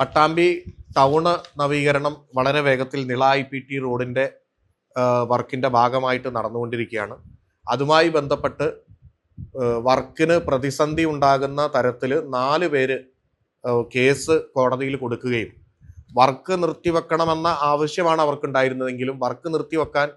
Pattambi town നവീകരണം വളരെ വേഗത്തിൽ നിള ഐ പി ടി റോഡിന്റെ വർക്കിന്റെ ഭാഗമായിട്ട് നടന്നുകൊണ്ടിരിക്കുകയാണ്. അതുമായി ബന്ധപ്പെട്ട് വർക്കിന് പ്രതിസന്ധി ഉണ്ടാകുന്ന തരത്തിൽ നാല് പേര് കേസ് കോടതിയിൽ കൊടുക്കുകയും. വർക്ക് നിർത്തിവെക്കണമെന്ന ആവശ്യമാണ് അവർക്കുണ്ടായിരുന്നതെങ്കിലും വർക്ക് നിർത്തിവെക്കാൻ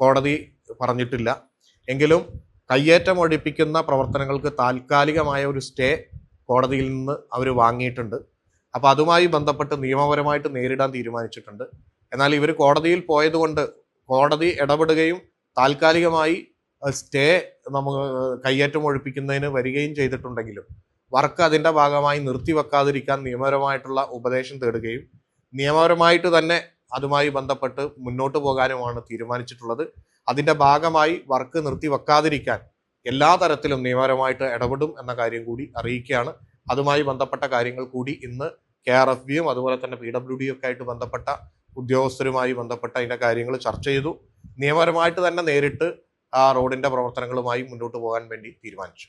കോടതി പറഞ്ഞിട്ടില്ല. എങ്കിലും കയ്യേറ്റം ഒഴിപ്പിക്കുന്ന പ്രവർത്തനങ്ങൾക്ക് താൽക്കാലികമായ ഒരു സ്റ്റേ കോടതിയിൽ നിന്ന് അവർ വാങ്ങിയിട്ടുണ്ട്. അപ്പോൾ അതുമായി ബന്ധപ്പെട്ട് നിയമപരമായിട്ട് നേരിടാൻ തീരുമാനിച്ചിട്ടുണ്ട്. എന്നാൽ ഇവർ കോടതിയിൽ പോയതുകൊണ്ട് കോടതി ഇടപെടുകയും താൽക്കാലികമായി സ്റ്റേ നമുക്ക് കയ്യേറ്റം ഒഴിപ്പിക്കുന്നതിന് വരികയും ചെയ്തിട്ടുണ്ടെങ്കിലും വർക്ക് അതിന്റെ ഭാഗമായി നിർത്തിവെക്കാതിരിക്കാൻ നിയമപരമായിട്ടുള്ള ഉപദേശം തേടുകയും നിയമപരമായിട്ട് തന്നെ അതുമായി ബന്ധപ്പെട്ട് മുന്നോട്ട് പോകാനുമാണ് തീരുമാനിച്ചിട്ടുള്ളത്. അതിന്റെ ഭാഗമായി വർക്ക് നിർത്തിവെക്കാതിരിക്കാൻ എല്ലാ തരത്തിലും നിയമപരമായിട്ട് ഇടപെടും എന്ന കാര്യം കൂടി അറിയിക്കുകയാണ്. അതുമായി ബന്ധപ്പെട്ട കാര്യങ്ങൾ കൂടി ഇന്ന് കെ ആർ എഫ് ബിയും അതുപോലെ തന്നെ പി ഡബ്ല്യു ഡിയും ഒക്കെ ആയിട്ട് ബന്ധപ്പെട്ട ഉദ്യോഗസ്ഥരുമായി ബന്ധപ്പെട്ട അതിന്റെ കാര്യങ്ങൾ ചർച്ച ചെയ്തു. നിയമപരമായിട്ട് തന്നെ നേരിട്ട് ആ റോഡിന്റെ പ്രവർത്തനങ്ങളുമായി മുന്നോട്ട് പോകാൻ വേണ്ടി തീരുമാനിച്ചു.